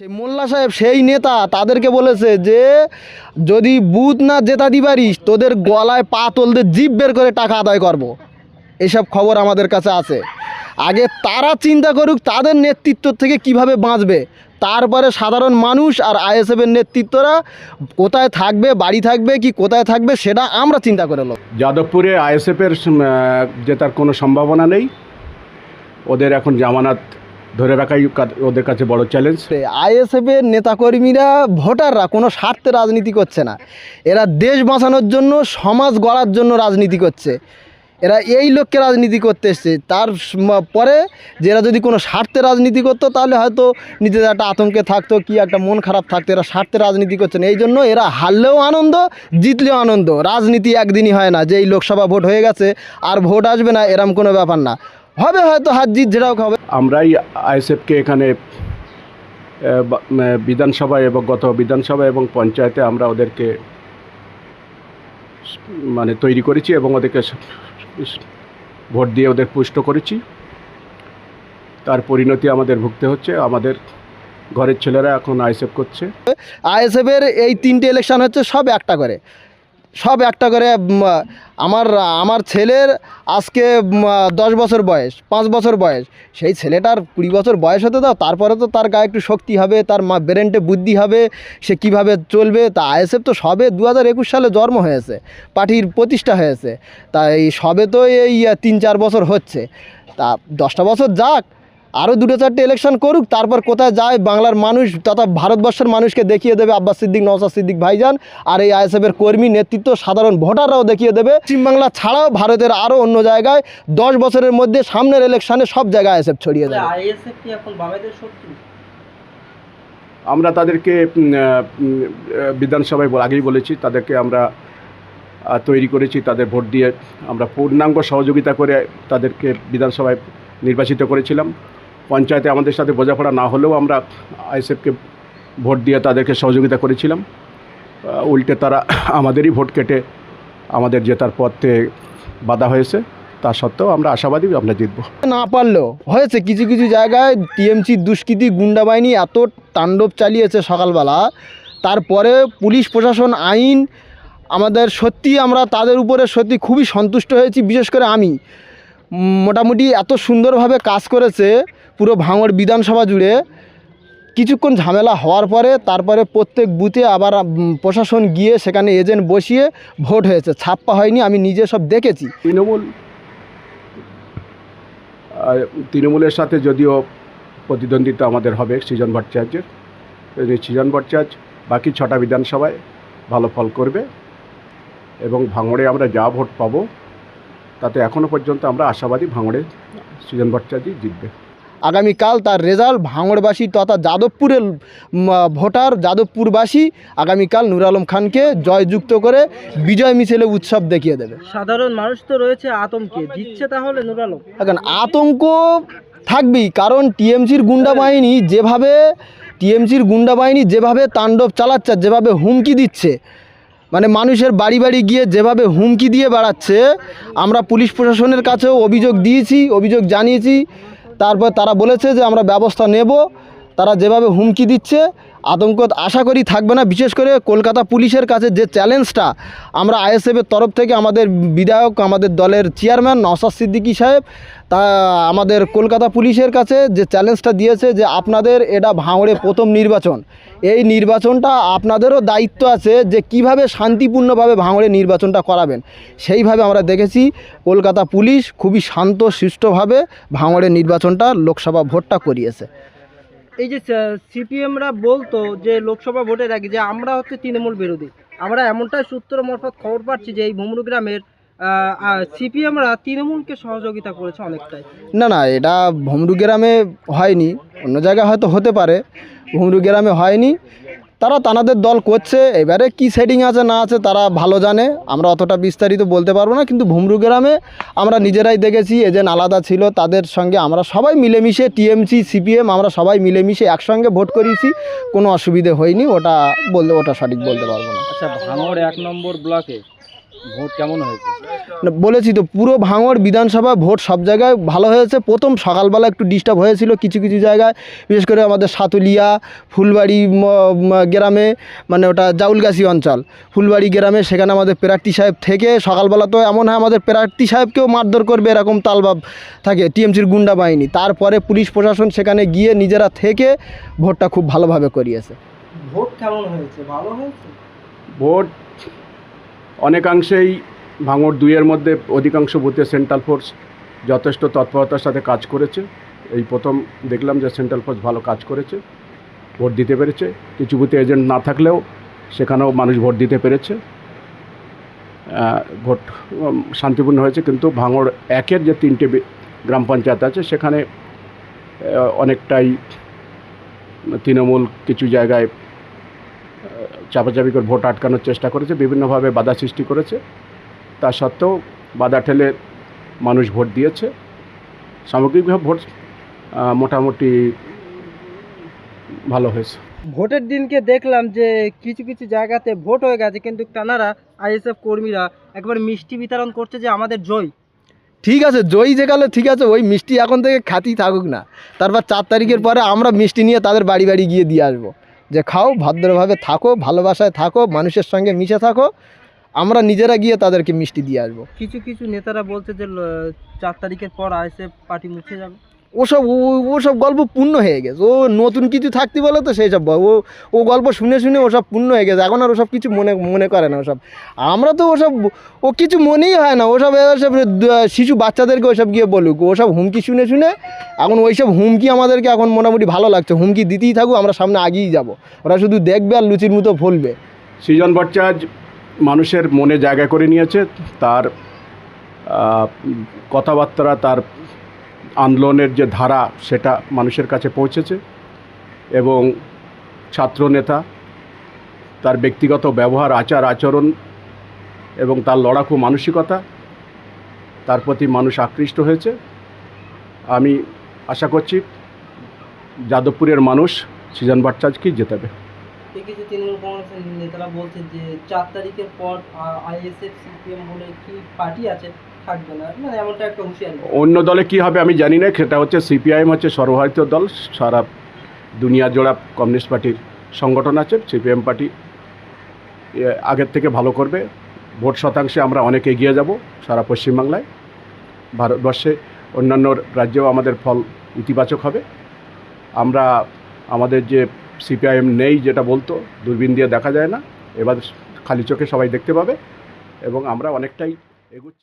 সেই মোল্লা সাহেব, সেই নেতা তাদেরকে বলেছে যে, যদি বুথ না জেতা দিবারিস তোদের গলায় পা তোলতে জিপ বের করে টাকা আদায় করব। এসব খবর আমাদের কাছে আছে। আগে তারা চিন্তা করুক, তাদের নেতৃত্ব থেকে কীভাবে বাঁচবে। তারপরে সাধারণ মানুষ আর আইএসএফের নেতৃত্বরা কোথায় থাকবে, বাড়ি থাকবে, কি কোথায় থাকবে, সেটা আমরা চিন্তা করে নেব যাদবপুরে আইএসএফের জেতার কোনো সম্ভাবনা নেই। ওদের এখন জামানাত ধরে রাখাই ওদের কাছে বড় চ্যালেঞ্জ আইএসএফের নেতাকর্মীরা, ভোটাররা কোনো স্বার্থে রাজনীতি করছে না। এরা দেশ বাঁচানোর জন্য, সমাজ গড়ার জন্য রাজনীতি করছে। এরা এই লক্ষ্যে রাজনীতি করতে এসছে। তার পরে যে এরা যদি কোনো স্বার্থে রাজনীতি করতো, তাহলে হয়তো নিজেদের একটা আতঙ্কে থাকতো, কি একটা মন খারাপ থাকতো, এরা স্বার্থে রাজনীতি করছে না। এই জন্য এরা হারলেও আনন্দ, জিতলেও আনন্দ। রাজনীতি একদিনই হয় না যে এই লোকসভা ভোট হয়ে গেছে, আর ভোট আসবে না, এরম কোনো ব্যাপার না। হবে হয়তো হাত জিত যেটাও হবে। আমরাই আইএসএফকে এখানে বিধানসভায় এবং গত বিধানসভা এবং পঞ্চায়েতে আমরা ওদেরকে মানে তৈরি করেছি এবং ওদেরকে ভোট দিয়ে ওদের পুষ্ট করেছি। তার পরিণতি আমাদের ভুগতে হচ্ছে। আমাদের ঘরের ছেলেরা এখন আইএসএফ করছে। আইএসএফের এই তিনটে ইলেকশন হচ্ছে সব একটা করে। সব একটা করে আমার আমার ছেলের আজকে দশ বছর বয়স, পাঁচ বছর বয়স। সেই ছেলেটার কুড়ি বছর বয়স হতে দাও, তারপরে তো তার গায়ে একটু শক্তি হবে, তার মা ব্রেনটে বুদ্ধি হবে, সে কীভাবে চলবে, তা আইএসএফ তো সবে দু হাজার একুশ সালে জন্ম হয়েছে, পার্টির প্রতিষ্ঠা হয়েছে। তাই সবে তো এই, তিন চার বছর হচ্ছে। তা দশটা বছর যাক আরও দুটো চারটে ইলেকশন করুক তারপর কোথায় যায় বাংলার মানুষ তথা ভারতবর্ষের মানুষকে দেখিয়ে দেবে আব্বাস সিদ্দিক নওসাদ সিদ্দিক ভাইজান। আর এই আইএসএফের কর্মী নেতৃত্ব সাধারণ ভোটাররাও দেখিয়ে দেবে। পশ্চিমবাংলা ছাড়াও ভারতের আরও অন্য জায়গায় দশ বছরের মধ্যে সামনের ইলেকশনে সব জায়গায় আইএসএফ ছড়িয়ে যাবে আইএসএফ কি এখন বামেদের শত্রু? আমরা তাদেরকে বিধানসভায় বল- আগেই বলেছি তাদেরকে আমরা তৈরি করেছি তাদের ভোট দিয়ে আমরা পূর্ণাঙ্গ সহযোগিতা করে তাদেরকে বিধানসভায় নির্বাচিত করেছিলাম। পঞ্চায়েতে আমাদের সাথে বোঝাপড়া না হলেও আমরা আইএসএফকে ভোট দিয়ে তাদেরকে সহযোগিতা করেছিলাম। উল্টে তারা আমাদেরই ভোট কেটে আমাদের জেতার পথে বাধা হয়েছে। তা সত্ত্বেও আমরা আশাবাদী আমরা জিতবো। না পারলেও হয়েছে কিছু কিছু জায়গায় টিএমসির দুষ্কৃতী গুন্ডা বাহিনী এত তাণ্ডব চালিয়েছে সকালবেলা, তারপরে পুলিশ প্রশাসন আইন আমাদের সত্যি আমরা তাদের উপরে সত্যি খুবই সন্তুষ্ট হয়েছি, বিশেষ করে আমি। মোটামুটি এত সুন্দরভাবে কাজ করেছে পুরো ভাঙড় বিধানসভা জুড়ে কিছুক্ষণ ঝামেলা হওয়ার পরে তারপরে প্রত্যেক বুথে আবার প্রশাসন গিয়ে সেখানে এজেন্ট বসিয়ে ভোট হয়েছে। ছাপ্পা হয়নি, আমি নিজে সব দেখেছি। তৃণমূল তৃণমূলের সাথে যদিও প্রতিদ্বন্দ্বিতা আমাদের হবে সৃজন ভট্টাচার্যের সৃজন ভট্টাচার্য বাকি ছটা বিধানসভায় ভালো ফল করবে এবং ভাঙড়ে আমরা যা ভোট পাবো, তাতে এখনও পর্যন্ত আমরা আশাবাদী ভাঙড়ে সৃজন ভট্টাচার্যই জিতবে। আগামীকাল তার রেজাল্ট ভাঙড়বাসী তথা যাদবপুরের ভোটার যাদবপুরবাসী আগামীকাল নুর আলম খানকে জয়যুক্ত করে বিজয় মিছিলে উৎসব দেখিয়ে দেবে। সাধারণ মানুষ তো রয়েছে আতঙ্কে। জিতছে তাহলে নুর আলম? এখন আতঙ্ক থাকবেই কারণ টিএমসির গুন্ডা বাহিনী যেভাবে টিএমসির গুন্ডা বাহিনী যেভাবে তাণ্ডব চালাচ্ছে যেভাবে হুমকি দিচ্ছে মানে মানুষের বাড়ি বাড়ি গিয়ে যেভাবে হুমকি দিয়ে বেড়াচ্ছে আমরা পুলিশ প্রশাসনের কাছেও অভিযোগ দিয়েছি অভিযোগ জানিয়েছি তারপর তারা বলেছে যে আমরা ব্যবস্থা নেব তারা যেভাবে হুমকি দিচ্ছে আতঙ্ক আশা করি থাকবে না। বিশেষ করে কলকাতা পুলিশের কাছে যে চ্যালেঞ্জটা, আমরা আইএসএফের তরফ থেকে আমাদের বিধায়ক, আমাদের দলের চেয়ারম্যান নওসাদ সিদ্দিকী সাহেব, তা আমাদের কলকাতা পুলিশের কাছে যে চ্যালেঞ্জটা দিয়েছে যে আপনাদের এটা ভাঙড়ে প্রথম নির্বাচন। এই নির্বাচনটা আপনাদেরও দায়িত্ব আছে যে কীভাবে শান্তিপূর্ণভাবে ভাঙড়ে নির্বাচনটা করাবেন। সেইভাবে আমরা দেখেছি কলকাতা পুলিশ খুবই শান্ত, সুষ্ঠুভাবে ভাঙড়ে নির্বাচনটা লোকসভা ভোটটা করিয়েছে। এই যে সিপিএমরা বলতো যে লোকসভা ভোটের আগে যে আমরা হচ্ছে তৃণমূল বিরোধী। আমরা এমনটাই সূত্র মারফত খবর পাচ্ছি যে এই ভুমরু গ্রামের সিপিএমরা তৃণমূলকে সহযোগিতা করেছে অনেকটাই। না না, এটা ভুমরু গ্রামে হয়নি। অন্য জায়গায় হয়তো হতে পারে। ভুমরু গ্রামে হয়নি। তারা তানাদের দল করছে, এবারে কি সেটিং আছে, না আছে, তারা ভালো জানে। আমরা অতটা বিস্তারিত বলতে পারব না, কিন্তু ভুমরু গ্রামে আমরা নিজেরাই দেখেছি এজেন্ট আলাদা ছিল, তাদের সঙ্গে আমরা সবাই মিলেমিশে, টিএমসি, সিপিএম, আমরা সবাই মিলেমিশে একসঙ্গে ভোট করিয়েছি। কোনো অসুবিধে হয়নি, ওটা বলতে ওটা সঠিক বলতে পারব না। আচ্ছা ভাঙড় এক নম্বর ব্লকে ভোট কেমন হয়েছে? না, বলেছি তো পুরো ভাঙড় বিধানসভা ভোট সব জায়গায় ভালো হয়েছে। প্রথম সকালবেলা একটু ডিস্টার্ব হয়েছিল কিছু কিছু জায়গায়। বিশেষ করে আমাদের সাতুলিয়া ফুলবাড়ি গ্রামে মানে ওটা জাউলগাছি অঞ্চল। ফুলবাড়ি গ্রামে সেখানে আমাদের প্রার্থী সাহেব থেকে সকালবেলা তো এমন হয় আমাদের প্রার্থী সাহেবকেও মারধর করবে এরকম তালবাব থাকে টিএমসির গুন্ডা বাহিনী। তারপরে পুলিশ প্রশাসন সেখানে গিয়ে নিজেরা থেকে ভোটটা খুব ভালোভাবে করিয়েছে। ভোট কেমন হয়েছে? ভালো হয়েছে? ভোট অনেকাংশেই ভাঙড় দুইয়ের মধ্যে অধিকাংশ বুথে সেন্ট্রাল ফোর্স যথেষ্ট তৎপরতার সাথে কাজ করেছে। এই প্রথম দেখলাম যে সেন্ট্রাল ফোর্স ভালো কাজ করেছে, ভোট দিতে পেরেছে। কিছু বুথে এজেন্ট না থাকলেও সেখানেও মানুষ ভোট দিতে পেরেছে। ভোট শান্তিপূর্ণ হয়েছে, কিন্তু ভাঙড় একের যে তিনটে গ্রাম পঞ্চায়েত আছে, সেখানে অনেকটাই তৃণমূল কিছু জায়গায় চাপাচাপি করে ভোট আটকানোর চেষ্টা করেছে বিভিন্নভাবে বাধা সৃষ্টি করেছে। তা সত্ত্বেও বাধা ঠেলে মানুষ ভোট দিয়েছে। সামগ্রিকভাবে ভোট মোটামুটি ভালো হয়েছে। ভোটের দিনকে দেখলাম যে কিছু কিছু জায়গাতে ভোট হয়ে গেছে কিন্তু তানারা আইএসএফ কর্মীরা একবার মিষ্টি বিতরণ করছে যে আমাদের জয়। ঠিক আছে জয়ী যে গেলে ঠিক আছে ওই মিষ্টি এখন থেকে খ্যাতি থাকুক না। তারপর চার তারিখের পরে আমরা মিষ্টি নিয়ে তাদের বাড়ি বাড়ি গিয়ে দিয়ে আসব। যে খাও, ভদ্রভাবে থাকো, ভালোবাসায় থাকো, মানুষের সঙ্গে মিশে থাকো, আমরা নিজেরা গিয়ে তাদেরকে মিষ্টি দিয়ে আসব। কিছু কিছু নেতারা বলছে যে চার তারিখের পর আসে পার্টি মুছে যাবে। ওসব ওসব গল্প পূর্ণ হয়ে গেছে। ও নতুন কিছু থাকতে বলে তো সেই সব ও ও গল্প শুনে শুনে ওসব পূর্ণ হয়ে গেছে। এখন আর ওসব কিছু মনে মনে করে না ওসব। আমরা তো ওসব, ও কিছু মনেই হয় না। ওসব ওসব শিশু বাচ্চাদেরকে ওসব গিয়ে বলুক। ওসব হুমকি শুনে শুনে এখন ওইসব হুমকি আমাদেরকে এখন মোটামুটি ভালো লাগছে। হুমকি দিতেই থাকুক, আমরা সামনে আগেই যাব। ওরা শুধু দেখবে আর লুচির মতো ফলবে। সৃজন ভট্টাচার্য মানুষের মনে জায়গা করে নিয়েছে। তার কথাবার্তা, তার আন্দোলনের যে ধারা সেটা মানুষের কাছে পৌঁছেছে এবং ছাত্রনেতা, তার ব্যক্তিগত ব্যবহার, আচার, আচরণ এবং তার লড়াকু মানসিকতা, তার প্রতি মানুষ আকৃষ্ট হয়েছে। আমি আশা করছি যাদবপুরের মানুষ সৃজন ভট্টাচার্যকেই জেতাবে। নেতারা যে, চার তারিখের পর আইএসএফ, সিপিএম বলে কি পার্টি আছে মানে অন্য দলে কি হবে আমি জানি না, সেটা হচ্ছে সিপিআইএম হচ্ছে সর্বভারতীয় দল, সারা দুনিয়া জোড়া কমিউনিস্ট পার্টির সংগঠন আছে, সিপিএম পার্টি আগের থেকে ভালো করবে। ভোট শতাংশে আমরা অনেক এগিয়ে যাব সারা পশ্চিমবাংলায়। ভারতবর্ষে অন্যান্য রাজ্যেও আমাদের ফল ইতিবাচক হবে। আমরা আমাদের যে সিপিআইএম নেই যেটা বলতো, দূরবীন দিয়ে দেখা যায় না। এবার খালি চোখে সবাই দেখতে পাবে এবং আমরা অনেকটাই এগুচ্ছি।